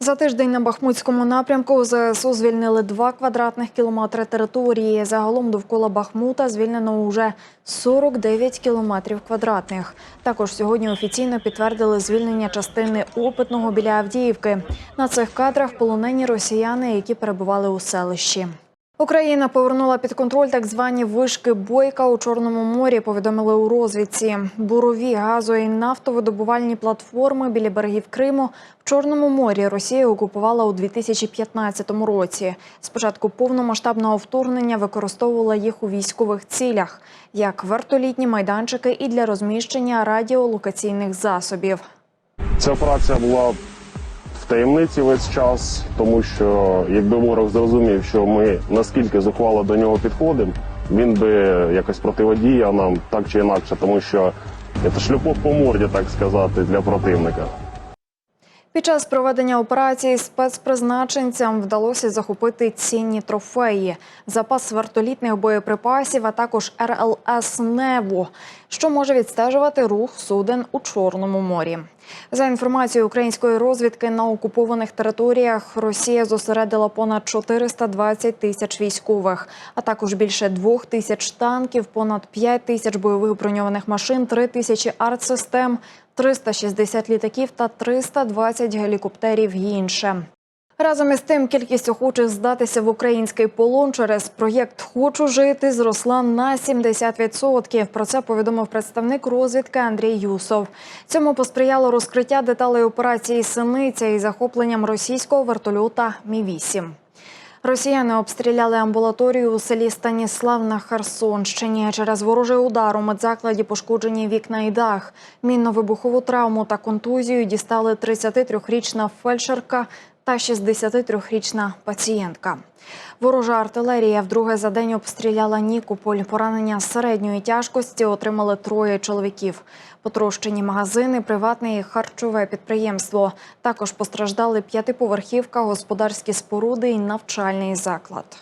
За тиждень на Бахмутському напрямку ЗСУ звільнили 2 квадратних кілометри території. Загалом довкола Бахмута звільнено уже 49 кілометрів квадратних. Також сьогодні офіційно підтвердили звільнення частини опитного біля Авдіївки. На цих кадрах полонені росіяни, які перебували у селищі. Україна повернула під контроль так звані вишки бойка у Чорному морі. Повідомили у розвідці. Бурові газо і нафтовидобувальні платформи біля берегів Криму в Чорному морі Росія окупувала у 2015 році. Спочатку повномасштабного вторгнення використовувала їх у військових цілях, як вертолітні майданчики і для розміщення радіолокаційних засобів. Ця операція була таємниці весь час, тому що якби ворог зрозумів, що ми наскільки зухвало до нього підходимо, він би якось противодіяв нам так чи інакше, тому що це шлюпок по морді, так сказати, для противника. Під час проведення операції спецпризначенцям вдалося захопити цінні трофеї, запас вертолітних боєприпасів, а також РЛС Нево, що може відстежувати рух суден у Чорному морі. За інформацією української розвідки, на окупованих територіях Росія зосередила понад 420 тисяч військових, а також більше двох тисяч танків, понад 5 тисяч бойових броньованих машин, 3 тисячі артсистем, 360 літаків та 320 гелікоптерів і інше. Разом із тим, кількість охочих здатися в український полон через проєкт Хочу жити зросла на 70%. Про це повідомив представник розвідки Андрій Юсов. Цьому посприяло розкриття деталей операції Синиця із захопленням російського вертольота Мі 8 Росіяни обстріляли амбулаторію у селі Станіслав на Херсонщині. Через ворожий удар у медзакладі пошкоджені вікна і дах. Мінно-вибухову травму та контузію дістали 33-річна фельдшерка та 63-річна пацієнтка. Ворожа артилерія вдруге за день обстріляла Нікополь. Поранення середньої тяжкості отримали троє чоловіків. Потрощені магазини, приватне і харчове підприємство. Також постраждали п'ятиповерхівка, господарські споруди і навчальний заклад.